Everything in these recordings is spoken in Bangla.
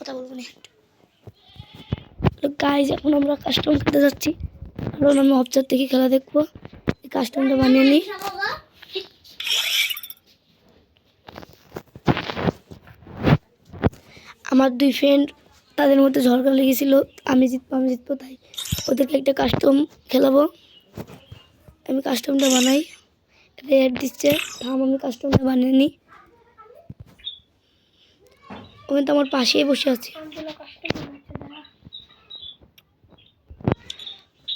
কথা বলব না। গাইজ এখন আমরা কাস্টম খেতে যাচ্ছি। কারণ আমি অবজার থেকে খেলা দেখব। কাস্টমটা বানিয়ে নিই। আমার দুই ফ্রেন্ড তাদের মধ্যে ঝড়কা লেগেছিল। আমি জিতবো আমি জিতবো, তাই ওদেরকে একটা কাস্টম খেলাবো। আমি কাস্টমটা বানাই। রেড দিচ্ছে, থাম, আমি কাস্টমটা বানিয়ে নিই। ওখানে তো আমার পাশেই বসে আছে।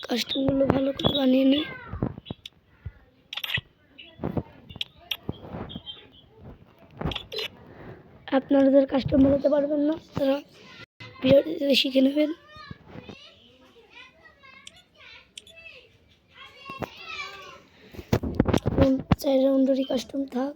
কাস্টমগুলো ভালো করে বানিয়ে নিই। আপনাদের কাস্টম বানাতে পারবেন না, তারা ভিডিওটি শিখে নেবেন। চার রাউন্ডেরই কাস্টম থাক।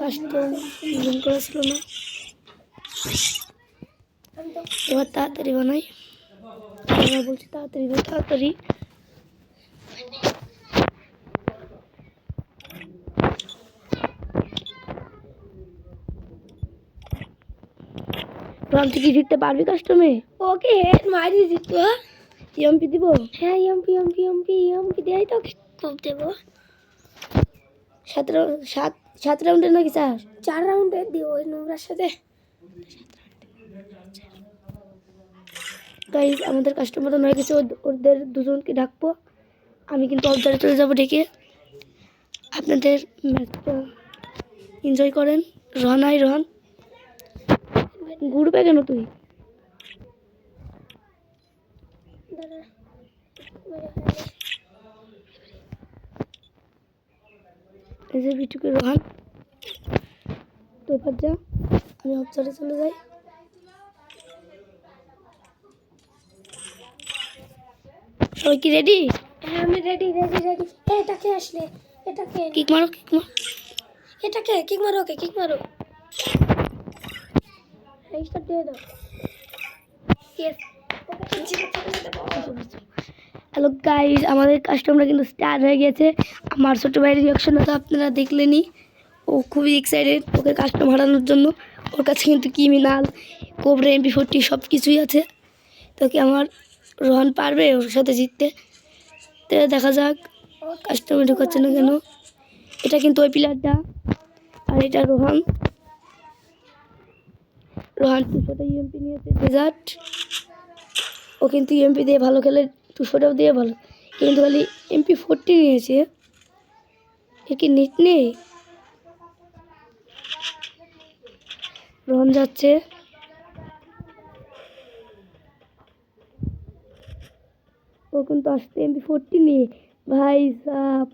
কাস্টম জুম করা ছিল না। এবার তাড়াতাড়ি বানাই। এবার বলছি তাড়াতাড়ি তাড়াতাড়ি। তুই কি জিততে পারবি কাস্টমে ওকে হেড মারি দিত। এমপি দিব হ্যাঁ এমপি এমপি এমপি এমপি দেয় তো খুব দেবো সাত রাউন্ড সাত সাত রাউন্ডের নাকি স্যার চার রাউন্ডে দিব ওই নোংরার সাথে গাইজ আমাদের কাস্টমার তো হয়ে গেছে ওদ- ওদের দুজনকে ডাকবো। আমি কিন্তু অবজারে চলে যাব ডেকে আপনাদের ম্যাচটা এনজয় করেন। রন আই রন ঘুরবে কেন তুই? এই যে বিটুকে রোহান তো এবার যা আমি অবজারে চলে যাই। সবাই কি রেডি হ্যাঁ আমি রেডি রেডি রেডি এটাকে আসলে? এটাকে কিক মারো কিক মারো। এটাকে কিক মারো ওকে কিক মারো। এইটা দিয়ে দাও। ইয়েস হ্যালো গাইজ আমাদের কাস্টমার কিন্তু স্টার হয়ে গেছে। আমার ছোটো ভাইয়ের রিয়াকশনটা তো আপনারা দেখলেনই। ও খুবই এক্সাইটেড ওকে কাস্টমার হারানোর জন্য। ওর কাছে কিন্তু ক্রিমিনাল কোবরা এমপি ফোরটি সব কিছুই আছে। তো কি আমার রোহন পারবে ওর সাথে জিততে? তো দেখা যাক কাস্টমার ঢুকাচ্ছে না কেন। এটা কিন্তু ওই প্লেয়ারটা আর এটা রোহান। রোহান দুশোটা ইউএমপি নিয়েছে। ডেজার্ট ও কিন্তু এমপি দিয়ে ভালো খেলে। দুশোটাও দিয়ে ভালো। কিন্তু খালি এমপি ফোরটি নিয়েছে এর কি নিট নেই? রন যাচ্ছে। ও কিন্তু আসতে এমপি ফোরটি নিয়ে ভাই সাপ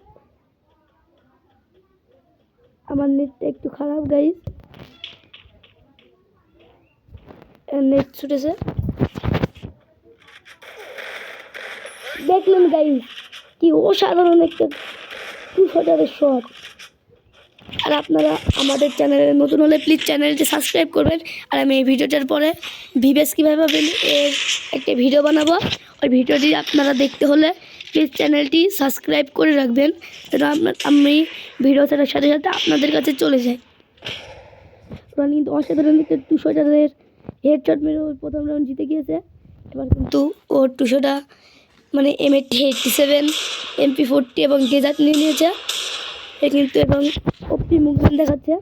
আমার নেটটা একটু খারাপ গাইজ নেট ছুটেছে। দেখলেন গাইজ, কি অসাধারণ একটা টু শটারের শট। আর আপনারা আমাদের চ্যানেলে নতুন হলে প্লিজ চ্যানেলটি সাবস্ক্রাইব করবেন। আর আমি এই ভিডিওটার পরে ভিভেস কীভাবে এর একটা ভিডিও বানাবো, ওই ভিডিওটি আপনারা দেখতে হলে প্লিজ চ্যানেলটি সাবস্ক্রাইব করে রাখবেন, যেন আপনার আমি ভিডিও ছাড়ার সাথে সাথে আপনাদের কাছে চলে যাই। ওরা কিন্তু অসাধারণ একটা দুশো টাকার হেডশট মেরে ওই প্রথম রাউন্ড জিতে গিয়েছে। এবার কিন্তু ওর দুশোটা মানে M eighty eighty seven MP forty এবং ডেজার্ট নিয়ে নিয়েছে। এ কিন্তু এবং ওপি মুভমেন্ট দেখাচ্ছে।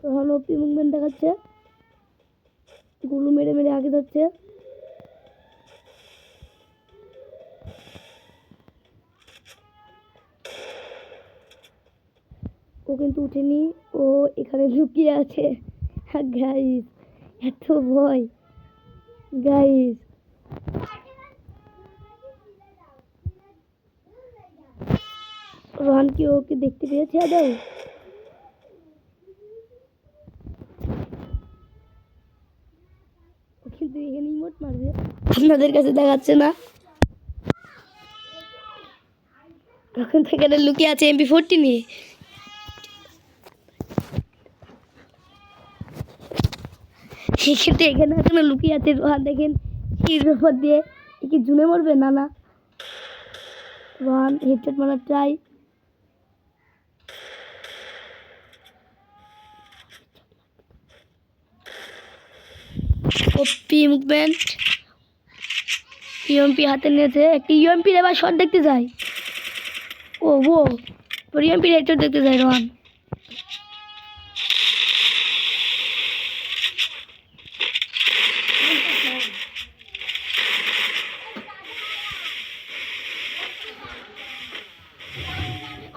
তখন ওপি মুভমেন্ট দেখাচ্ছে। গুলু মেরে মেরে আগে যাচ্ছে। ও কিন্তু উঠেনি। ও এখানে লুকিয়ে আছে। গাইস এত ভয়। গাইস রোহান কি ওকে দেখতে পেয়েছে, আদৌ? কিন্তু এখানে ইমোট মারবে। আপনাদের কাছে দেখাচ্ছে না? এখন থেকে লুকিয়ে আছে এমপি ফোরটি নিয়ে সেক্ষেত্রে এখানে এখনও লুকিয়ে আছে রোহান, দেখেন এর উপর দিয়ে কি জুনে মরবে, না না। রোহান হেডশট মারার ট্রাই ওপি মুভমেন্ট, ইউএমপি হাতে নিয়েছে। একটি ইউএমপির এবার শট দেখতে যাই ও ও ইউএমপির হেডশট দেখতে যাই রোহান।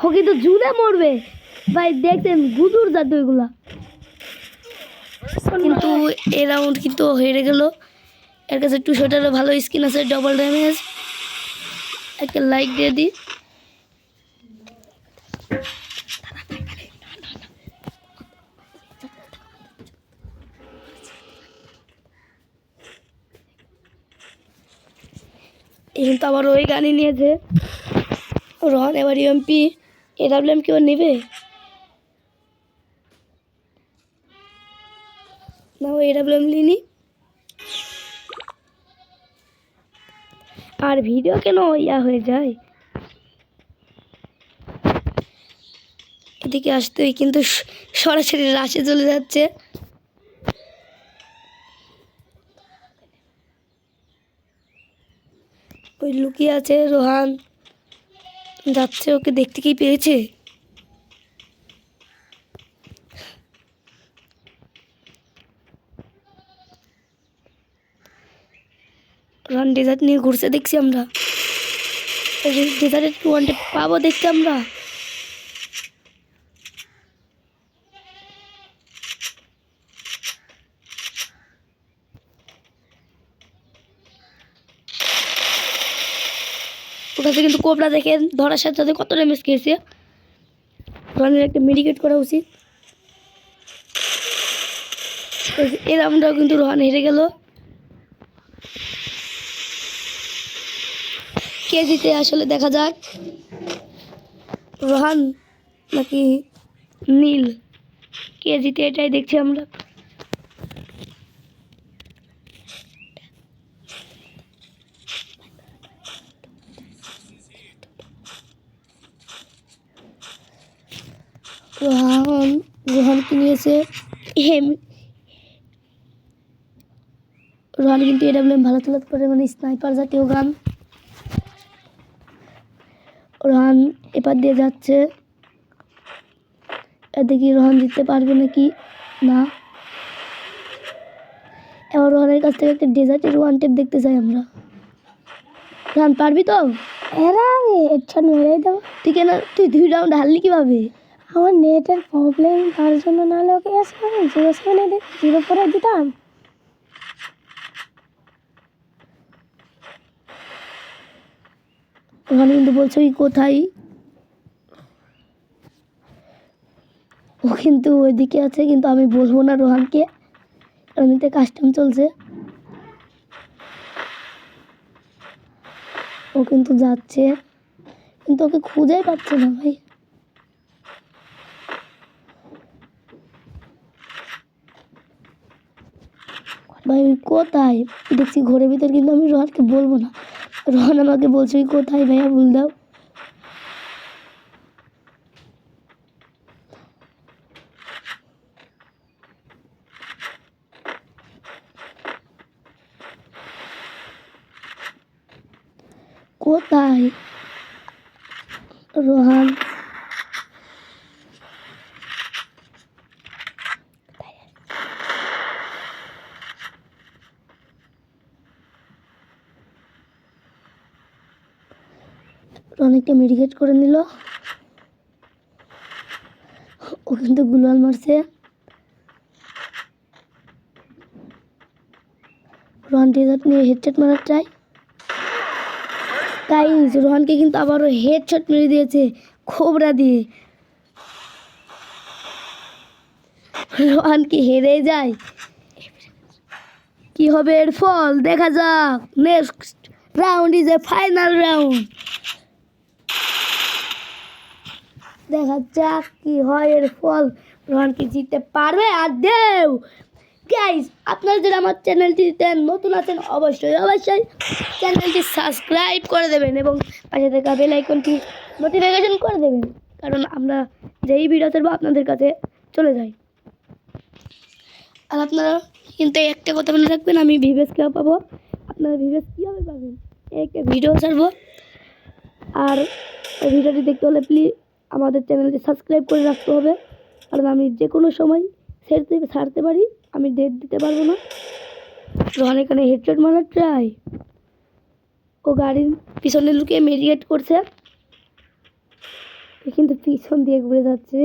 ও কিন্তু জুড়ে মরবে। ভাই গুদুর জাত ওইগুলা কিন্তু এ রাউন্ড কিন্তু হেরে গেল। এর কাছে টু শটারও ভালো স্কিন আছে ডবল ড্যামেজ একটা লাইক দিয়ে দিই। কিন্তু আবার ওই গানই নিয়েছে। রন এবার ইউএমপি এডাব্লিউএম কেউ নেবে? না ও এডাব্লিউএম লিনি আর ভিডিও কেন ইয়া হয়ে যায়? এদিকে আসতেই কিন্তু সরাসরি রাশে চলে যাচ্ছে। ওই লুকিয়ে আছে রোহান। যাচ্ছে ওকে দেখতে কি পেয়েছে? রোহান ডেজার্ট নিয়ে ঘুরছে দেখছি আমরা। ডেজার্টের টু পাবো দেখছি আমরা। কাছে কিন্তু কোবরা দেখেন ধরার সাথে সাথে কত ড্যামেজ খেয়েছে। রনের একটা মেডিকেট করা উচিত। এই রাউন্ডটাও কিন্তু রোহান হেরে গেল। কে জিতে আসলে দেখা যাক। রোহান নাকি নীল? কে জিতে এটাই দেখছি আমরা। রোহান রোহান কি নিয়েছে হেম রোহান কিন্তু এডাব্লিউএম ভালো চালাতে পারে মানে স্নাইপার জাতীয় গান। রোহান এপার দিয়ে যাচ্ছে। এদিকে রোহান জিততে পারবে নাকি? না। এবার রোহানের কাছ থেকে একটা ডেজার্টের ওয়ান টেপ দেখতে চাই আমরা। রোহান পারবি তো? এরা আমি হেডশট মেরেই দেবো। তুই দুই রাউন্ড হারলি কীভাবে? আমার নেটের প্রবলেম তার জন্য নাহলে ওকে জিরো সেভেনে জিরো ফোরে দিতাম। ওখানে কিন্তু বলছে ওই কোথায়? ও কিন্তু ওইদিকে আছে, কিন্তু আমি বলব না রোহানকে। এমনিতে কাস্টম চলছে। ও কিন্তু যাচ্ছে। কিন্তু ওকে খুঁজেই পাচ্ছে না ভাই। ভাই কোথায়? দেখছি ঘরের ভিতর কিন্তু আমি রোহানকে বলব না। রোহান আমাকে বলছে কোথায় ভাইয়া? ভুল দাও। কোথায়? রোহান অনেকটা মেডিকেট করে নিল। ও কিন্তু গুলাল মারছে। রোহান ডেজার্ট নিয়ে হেডশট মারার ট্রাই গাইস রোহানকে কিন্তু আবারও হেডশট মেরে দিয়েছে, খোবরা দিয়ে। রোহান কি হেরে যায়। কি হবে এর ফল? দেখা যাক next round is a final round দেখা যাক কি হয়, এর ফল রোহান কি জিততে পারবে। আর দেও গাইজ আপনারা যদি আমার চ্যানেলটিতে নতুন আছেন, অবশ্যই অবশ্যই চ্যানেলটি সাবস্ক্রাইব করে দেবেন এবং পাশে থাকা বেল আইকনটি নোটিফিকেশন করে দেবেন। কারণ আমরা যেই ভিডিও ছাড়বো আপনাদের কাছে চলে যাই আর আপনারা কিন্তু একটা কথা মনে রাখবেন, আমি ভিভেস কেউ পাবো? আপনারা ভিভেস কীভাবে পাবেন? একটা ভিডিও ছাড়বো। আর ভিডিওটি দেখতে হলে প্লিজ আমাদের চ্যানেলটি সাবস্ক্রাইব করে রাখতে হবে। কারণ আমি যে কোনো সময় ছেড়তে ছাড়তে পারি, আমি ডেট দিতে পারব না। রোহান এখানে হেডশট মারার ট্রাই ও গাড়ির পিছনে লুকিয়ে মেডিকেট করছে। কিন্তু পিছন দিয়ে ঘুরে যাচ্ছে।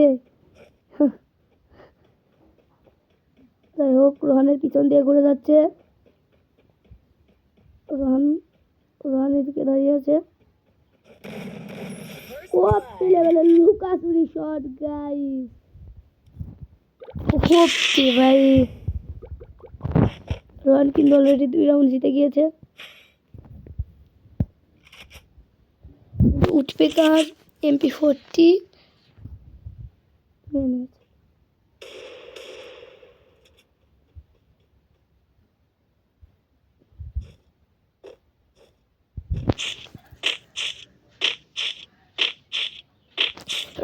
যাই হোক, রোহানের পিছন দিয়ে ঘুরে যাচ্ছে। রোহান রোহান এদিকে দাঁড়িয়ে আছে। লেভেলের লুকাচুরি শট গাইস খুব ভাই। রয়্যাল কিন্তু অলরেডি দুই রাউন্ড জিতে গিয়েছে। উঠবে তার এমপি ফোরটি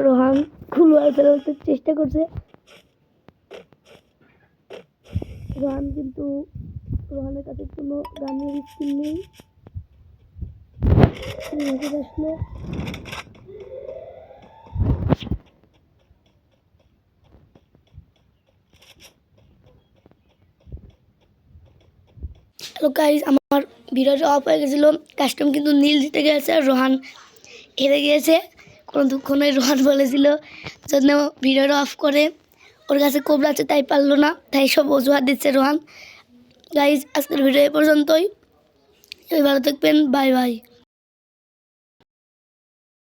রোহান খুলওয়ার ফেরাতে চেষ্টা করছে। রোহান কিন্তু রোহানের কাছে কোনো গানের স্কিল নেই। আসলো গাইজ আমার ভিডিওটা অফ হয়ে গেছিল। কাস্টম কিন্তু নীল দিতে গেছে আর রোহান হেরে গিয়েছে। নয় রোহান বলেছিল জন্য ভিডিওটা অফ করে। ওর কাছে কোবরা আছে, তাই পারল না, তাই সব অজুহাত দিচ্ছে রোহান। গাইজ আজকের ভিডিও এ পর্যন্তই। ভালো থাকবেন বাই বাই